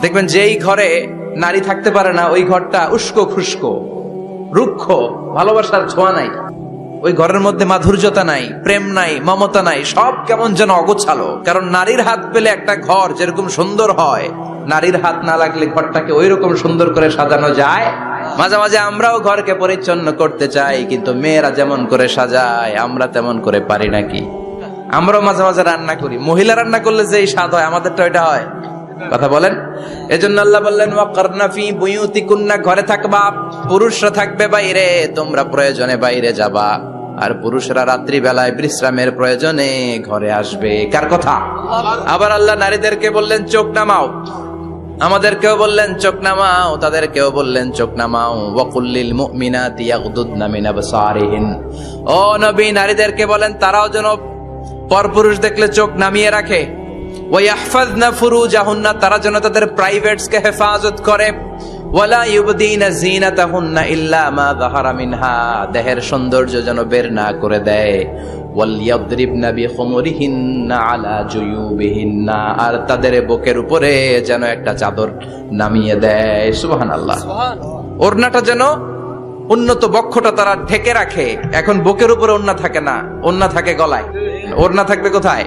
দেখবেন যেই ঘরে নারী থাকতে পারে না, ওই ঘরটা উস্কো খুস্কো, রুক্ষ, ভালোবাসার ছোঁয়া নাই। ওই ঘরের মধ্যে মাধুর্যতা নাই, প্রেম নাই, মমতা নাই, সব কেমন যেন অগোছালো। কারণ নারীর হাত পেলে একটা ঘর যেরকম সুন্দর হয়, নারীর হাত না লাগলে ঘরটাকে ওই রকম সুন্দর করে সাজানো যায়। মাঝে মাঝে আমরাও ঘরকে পরিচ্ছন্ন করতে চাই, কিন্তু মেয়েরা যেমন করে সাজায়, আমরা তেমন করে পারি নাকি আমরাও মাঝে মাঝে রান্না করি। মহিলা রান্না করলে যেই স্বাদ হয় আমাদেরটা ওইটা হয়। কথা বলেন? এজন্য আল্লাহ বললেন ওয়াকারনা ফি বুয়ুতিকুন্না, ঘরে থাকবা, পুরুষরা থাকবে বাইরে, তোমরা প্রয়োজনে বাইরে যাবা। আর পুরুষরা রাত্রি বেলায় বিশ্রামের প্রয়োজনে ঘরে আসবে। কার কথা? আবার আল্লাহ নারীদেরকে বললেন, চোখ নামাও। আমাদেরকেও বললেন, চোখ নামাও। তাদেরকেও বললেন, চোখ নামাও। ওয়াকুল্লিল মুমিনাতি ইয়াগদুদনা মিন আবসারিহিন। ও নবী, নারীদেরকে বলেন, তারাও যেন পরপুরুষ দেখলে চোখ নামিয়ে রাখে। ওয়াহফাজনা ফুরুজাহুন্না তারা যেন তাদের প্রাইভেটসকে হেফাজত করে। ওয়ালা ইউবদিনা জিনাতাহুন্না ইল্লা মা যাহারা মিনহা দেহের সৌন্দর্য যেন বের না করে দেয়। ওয়ালিয়াদরিবনা বিখুমুরিহিন্না আলা জুয়ুবিহিন্না আর তাদের বুকের উপরে যেন একটা চাদর নামিয়ে দেয়। সুবহানাল্লাহ। ওড়নাটা যেন উন্নত বক্ষটা তারা ঢেকে রাখে। এখন বুকের উপরে ওড়না থাকে না ওড়না থাকে গলায়। ওড়না থাকবে কোথায়?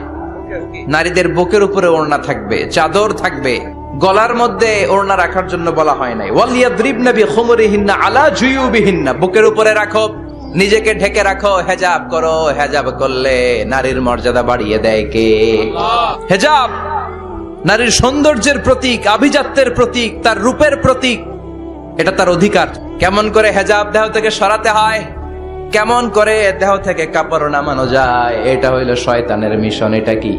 নারীদের বুকের উপরে ওড়না থাকবে চাদর থাকবে গলার মধ্যে ওড়না রাখার জন্য বলা হয় নাই। ওয়ালিয়াদ্রিবনা বিখুমুরিহিন্না আলা জুয়ুবিহিন্না। বুকের উপরে রাখো নিজেকে ঢেকে রাখো হেজাব করো হেজাব করলে নারীর মর্যাদা বাড়িয়ে দেয় কে? হেজাব নারীর সৌন্দর্যের প্রতীক আভিজাত্যের প্রতীক তার রূপের প্রতীক এটা তার অধিকার। কেমন করে হেজাব দেহ থেকে সরাতে হয়? কেমন করে দেহ থেকে কাপড় নামানো যায়? এটা হইল শয়তানের মিশন, এটা কি?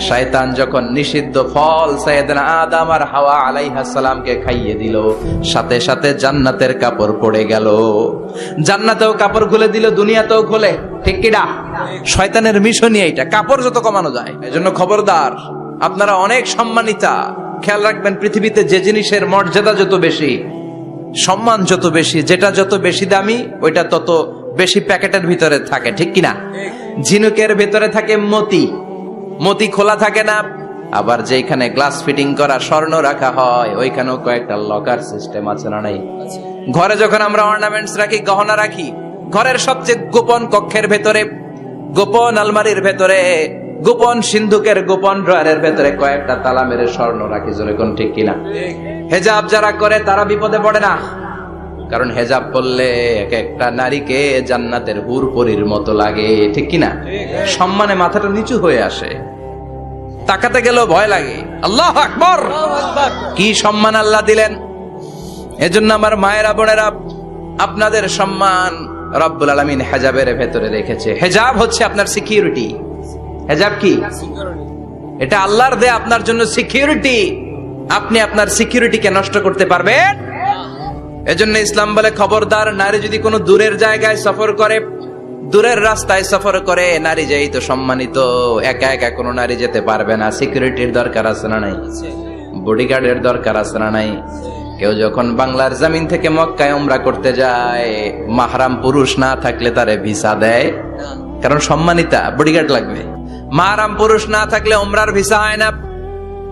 শয়তান যখন নিষিদ্ধ ফল সাইয়েদনা আদম আর হাওয়া আলাইহা সালামকে খাইয়ে দিল, সাথে সাথে জান্নাতের কাপড় পড়ে গেল। জান্নাতেও কাপড় খুলে দিল, দুনিয়াতেও খুলে। ঠিক কিনা? শয়তানের মিশনই এইটা, কাপড় যত কমানো যায়। এজন্য খবরদার, আপনারা অনেক সম্মানিতা। খেয়াল রাখবেন, পৃথিবীতে যে জিনিসের মর্যাদা যত বেশি, সম্মান যত বেশি, যেটা যত বেশি দামি, ওইটা তত বেশি প্যাকেটের ভিতরে থাকে ঠিক কিনা? ঝিনুকের ভিতরে থাকে মতি। মতি খোলা থাকে না আবার যেখানে গ্লাস ফিটিং করা স্বর্ণ রাখা হয় ওইখানেও কয়েকটা লকার সিস্টেম আছে না নাই? ঘরে যখন আমরা অর্নামেন্টস রাখি গহনা রাখি ঘরের সবচেয়ে গোপন কক্ষের ভেতরে গোপন আলমারির ভেতরে গোপন সিন্ধুকের গোপন ড্রয়ারের ভেতরে কয়েকটা তালা মেরে স্বর্ণ রাখি জোরে কোন ঠিক কিনা? হেজাব যারা করে তারা বিপদে পড়ে না। কারণ হেজাব করলে এক একটা নারীকে জান্নাতের হুরপরির মতো লাগে ঠিক কিনা? সম্মানে মাথাটা নিচু হয়ে আসে। তাকাতে গেলেও ভয় লাগে। আল্লাহ আকবর! কি সম্মান আল্লাহ দিলেন? এজন্য আমার মায়েরা বোনেরা আপনাদের সম্মান রব্বুল আলমিন হেজাবের ভেতরে রেখেছে। হেজাব হচ্ছে আপনার সিকিউরিটি হেজাব কি? এটা আল্লাহর দে আপনার জন্য সিকিউরিটি আপনি আপনার সিকিউরিটিকে নষ্ট করতে পারবেন? এজন্য ইসলাম বলে, খবরদার নারী যদি কোনো দূরের জায়গায় সফর করে, দূরের রাস্তায় সফর করে, নারী যেই তো সম্মানিত, একা একা কোনো নারী যেতে পারবে না। সিকিউরিটির দরকার আছে না নাই? বডিগার্ডের দরকার আছে না নাই? কেউ যখন বাংলার জমিন থেকে মক্কায় উমরা করতে যায়, মাহরাম পুরুষ না থাকলে তারে ভিসা দেয়? কারণ সম্মানিতা, বডিগার্ড লাগবে। মাহরাম পুরুষ না থাকলে উমরার ভিসা হয় না।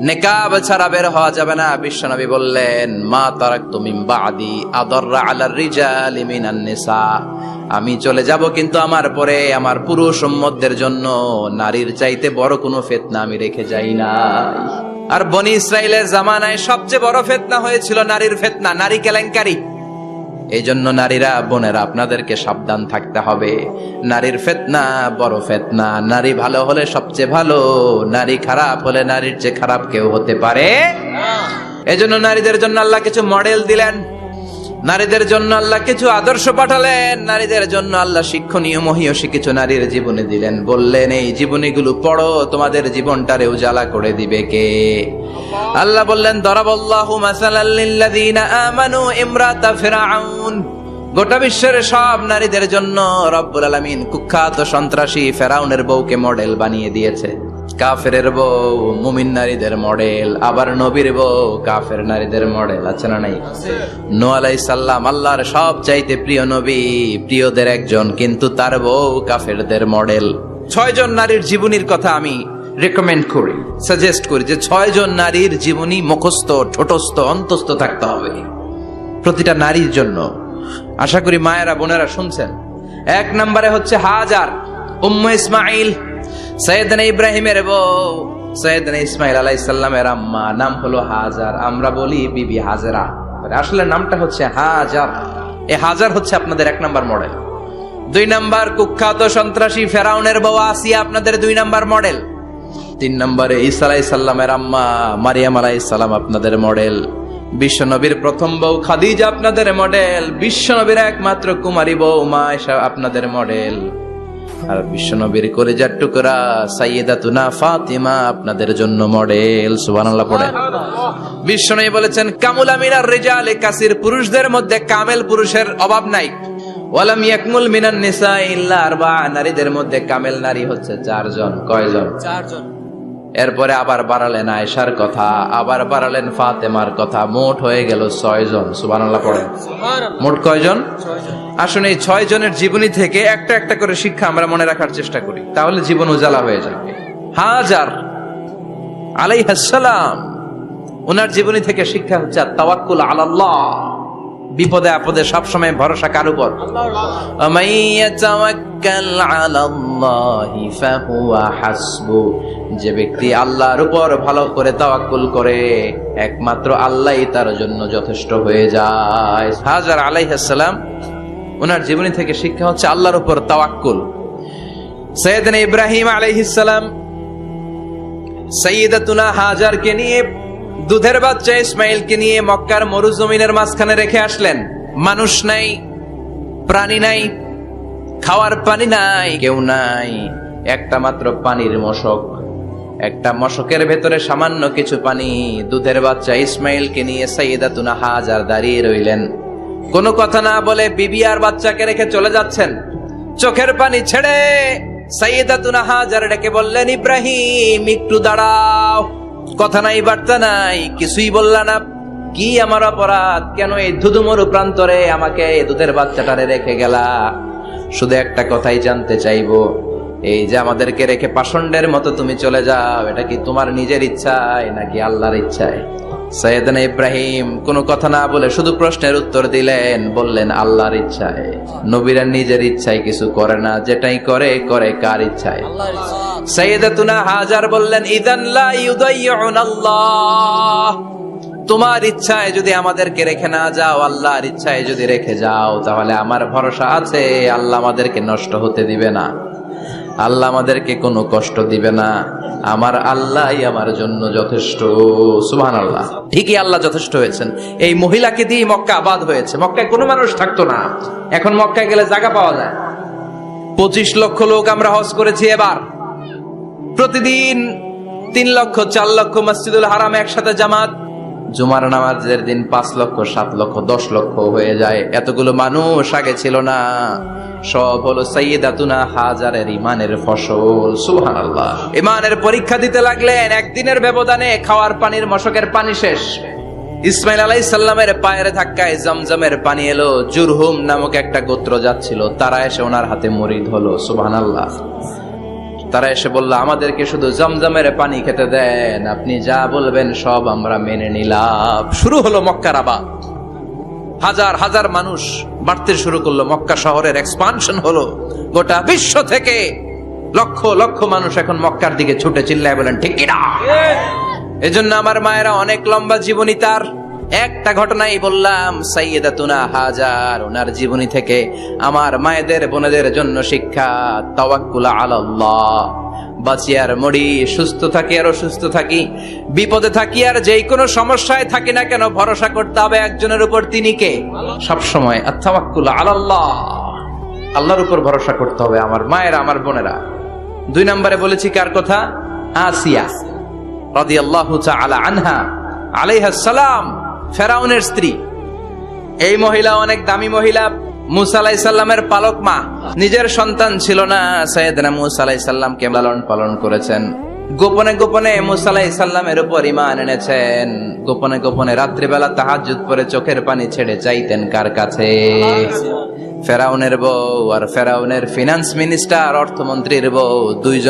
নেকাব ছাড়া বের হওয়া যাবে না। বিশ্বনবী বললেন, মা তারাক তুমি বাদি আদররা আলার রিজাল নিসা। আমি চলে যাব কিন্তু আমার পরে আমার পুরুষ সম্মতদের জন্য। নারীর চাইতে বড় কোনো ফেতনা আমি রেখে যাই না আর বনি ইসরায়েলের জামানায় সবচেয়ে বড় ফেতনা হয়েছিল নারীর ফেতনা, নারী কেলেঙ্কারি। এই জন্য নারীরা, বোনেরা, আপনাদেরকে সাবধান থাকতে হবে। নারীর ফেতনা বড় ফেতনা। নারী ভালো হলে সবচেয়ে ভালো, নারী খারাপ হলে নারীর চেয়ে খারাপ কেউ হতে পারে এই জন্য নারীদের জন্য আল্লাহ কিছু মডেল দিলেন। নারীদের জন্য আল্লাহ কিছু আদর্শ পাঠালেন, নারীদের জন্য আল্লাহ শিক্ষণীয় মহিয়সী কিছু নারীর জীবনে দিলেন। বললেন, এই জীবনীগুলো পড়ো, তোমাদের জীবনটারে উজালা করে দিবে কে? আল্লাহ বললেন, দরাবল্লাহু আমানু ইমরাতা গোটা বিশ্বের সব নারীদের জন্য রব্বুল আলামিন কুখ্যাত সন্ত্রাসী ফেরাউনের বউকে মডেল বানিয়ে দিয়েছে। কাফেরের বউ, মুমিন নারীদের মডেল, আবার নবীর বউ, কাফের নারীদের মডেল, আছে না নাই? নো আলাই সাল্লাম আল্লাহর সব চাইতে প্রিয় নবী, প্রিয়দের একজন, কিন্তু তার বউ কাফেরদের মডেল। ছয়জন নারীর জীবনীর কথা আমি রেকমেন্ড করি সাজেস্ট করি যে ছয়জন নারীর জীবনী মুখস্থ, ঠোঁটস্থ, অন্তস্থ থাকতে হবে। প্রতিটা নারীর জন্য। আশা করি মায়েরা, বোনেরা শুনছেন? এক নম্বরে হচ্ছে হাজার, উম্ম ইসমাইল সৈয়দনা ইব্রাহিমের বউ। সৈয়দনা ইসমাইল আলাইসাল্লামের আম্মা। নাম হলো হাজার। আমরা বলি বিবি হাজারা। আসলে নামটা হচ্ছে হাজার। এ হাজার হচ্ছে আপনাদের এক নাম্বার মডেল। দুই নাম্বার কুখ্যাত সন্ত্রাসী ফেরাউনের বউ আসিয়া আপনাদের দুই নাম্বার মডেল। তিন নম্বরে ঈসা আলাই সাল্লামের আম্মা, মারিয়াম আলাই সাল্লাম আপনাদের মডেল। বিশ্বনবীর প্রথম বউ খাদিজা আপনাদের মডেল। বিশ্বনবীর একমাত্র কুমারী বউ মা আপনাদের মডেল। আর বিশ্বনবীর কলেজার টুকরা সাইয়েদা তুনা ফাতিমা আপনাদের জন্য মডেল, সুবহানাল্লাহ পড়ে। বিশ্বনবী বলেছেন, কামুল আমিনার রেজালে কাসির পুরুষদের মধ্যে কামেল পুরুষের অভাব নাই। ওয়ালাম ইয়াকমুল মিনান নিসা ইল্লা আরবা নারীদের মধ্যে কামেল নারী হচ্ছে চারজন। কয়জন? চারজন। এরপরে আবার বাড়ালেন আয়েশার কথা আবার বাড়ালেন ফাতেমার কথা। মোট হয়ে গেল ছয় জন সুবহানাল্লাহ পড়েন। সুবহানাল্লাহ। মোট কয়জন? ছয়জন আসুন এই ছয় জনের জীবনী থেকে একটা একটা করে শিক্ষা আমরা মনে রাখার চেষ্টা করি তাহলে জীবন উজালা হয়ে যাবে। হাজার আলাইহাসসালাম ওনার জীবনী থেকে শিক্ষা হচ্ছে তাওয়াক্কুল আলাল্লাহ। বিপদে আপদে সবসময় ভরসা কার উপর? যে ব্যক্তি আল্লাহর উপর ভালো করে তাওয়াক্কুল করে, একমাত্র আল্লাহই তার জন্য যথেষ্ট হয়ে যায়। হাজার আলাইহাসালাম ওনার জীবনী থেকে শিক্ষা হচ্ছে আল্লাহর উপর তাওয়াক্কুল। সৈয়দিন ইব্রাহিম আলাইহিসালাম সৈয়দাতুনা হাজারকে নিয়ে দুধের বাচ্চা ইসমাইলকে নিয়ে মক্কার মরুজমিনের মাঝখানে রেখে আসলেন। মানুষ নাই, প্রাণী নাই, খাওয়ার পানি নাই, কেউ নাই। একটা মাত্র পানির মশক। একটা মশকের ভেতরে সামান্য কিছু পানি। দুধের বাচ্চা ইসমাইলকে নিয়ে সাইয়েদাতুনা হাজার দাঁড়িয়ে রইলেন। কোনো কথা না বলে বিবি আর বাচ্চাকে রেখে চলে যাচ্ছেন। চোখের পানি ছেড়ে সাইয়েদা তুনা হাজার ডেকে বললেন, ইব্রাহিম, একটু দাঁড়াও। কথা নাই, বার্তা নাই, কিছুই বললা না। কি আমার অপরাধ? কেন এই ধুধুমরু প্রান্তরে আমাকে দুধের বাচ্চাটারে রেখে গেলা? শুধু একটা কথাই জানতে চাইব। এই যে আমাদেরকে রেখে পাষণ্ডের মতো তুমি চলে যাও, এটা কি তোমার নিজের ইচ্ছায় নাকি আল্লাহর ইচ্ছায়? সৈয়দনা ইব্রাহিম কোনো কথা না বলে শুধু প্রশ্নের উত্তর দিলেন, বললেন, আল্লাহর ইচ্ছায়। নবীরা নিজের ইচ্ছায় কিছু করে না, যেটাই করে করে কার ইচ্ছায়? সাইয়েদাতুনা হাজার বললেন, ইদান লা ইউদাইয়ুন আল্লাহ। তোমার ইচ্ছায় যদি আমাদেরকে রেখে না যাও, আল্লাহর ইচ্ছায় যদি রেখে যাও, তাহলে আমার ভরসা আছে, আল্লাহ আমাদেরকে নষ্ট হতে দিবে না। আল্লাহ আমাদেরকে কোনো কষ্ট দিবে না। আমার আল্লাহই আমার জন্য যথেষ্ট। সুহান আল্লাহ ঠিকই আল্লাহ যথেষ্ট হয়েছেন। এই মহিলাকে দিয়ে মক্কা আবাদ হয়েছে। মক্কায় কোনো মানুষ থাকতো না। এখন মক্কায় গেলে জায়গা পাওয়া যায়। পঁচিশ লক্ষ লোক আমরা হজ করেছি এবার। প্রতিদিন তিন লক্ষ, চার লক্ষ মসজিদুল হারাম একসাথে জামাত। জুমার নামাজের দিন পাঁচ লক্ষ, সাত লক্ষ, দশ লক্ষ হয়ে যায়। এতগুলো মানুষ আগে ছিল না। সব হলো সৈয়দাতুনা হাজারের ইমানের ফসল। সুবহানাল্লাহ। ইমানের পরীক্ষা দিতে লাগলেন। একদিনের ব্যবধানে খাওয়ার পানির মশকের পানি শেষ। ইসমাইল আলাই সাল্লামের পায়ের ধাক্কায় জমজমের পানি এলো। জুরহুম নামক একটা গোত্র যাচ্ছিল। তারা এসে ওনার হাতে মরিদ হলো। সুবহানাল্লাহ। তারা এসে বলল আমাদেরকে শুধু জমজমের পানি খেতে দেন। আপনি যা বলবেন সব আমরা মেনে নিলাম। শুরু হলো মক্কার আবাদ। হাজার হাজার মানুষ বাড়তে শুরু করল। মক্কা শহরের এক্সপানশন হলো গোটা বিশ্ব থেকে। লক্ষ লক্ষ মানুষ এখন মক্কার দিকে ছুটে চিল্লায় বলেন ঠিক কিনা এজন্য আমার মায়েরা অনেক লম্বা জীবনী তার। একটা ঘটনাই বললাম সাইয়েদা তুনা হাজার ওনার জীবনী থেকে। আমার মায়েদের, বোনেদের জন্য শিক্ষা, তাওয়াক্কুল আলাল্লাহ। বাঁচি আর মরি, সুস্থ থাকি আর অসুস্থ থাকি, বিপদে থাকি আর যেই কোনো সমস্যায় থাকি না কেন, ভরসা করতে হবে একজনের উপর, তিনি কে? সব সময় আত্মাওয়াক্কুল আলাল্লাহ। আল্লাহর উপর ভরসা করতে হবে আমার মায়েরা, আমার বোনেরা। দুই নম্বরে বলেছি কার কথা? আসিয়া রাদিয়াল্লাহু তাআলা আনহা আলাইহা সালাম। ফেরাউনের স্ত্রী। এই মহিলা অনেক দামি মহিলা। মুসা আলাইসাল্লামের পালক মা। নিজের সন্তান ছিল না। সৈয়দনা মুসা আলাইসাল্লামকে লালন পালন করেছেন। গোপনে গোপনে মুসা আলাইসাল্লামের উপর ইমান এনেছেন। গোপনে গোপনে রাত্রিবেলা তাহাজ্জুদ পরে চোখের পানি ছেড়ে চাইতেন কার কাছে? ফেরাউনের বউ আর ফেরাউনের ফিনান্স মিনিস্টার, অর্থমন্ত্রীর বউ, দুইজন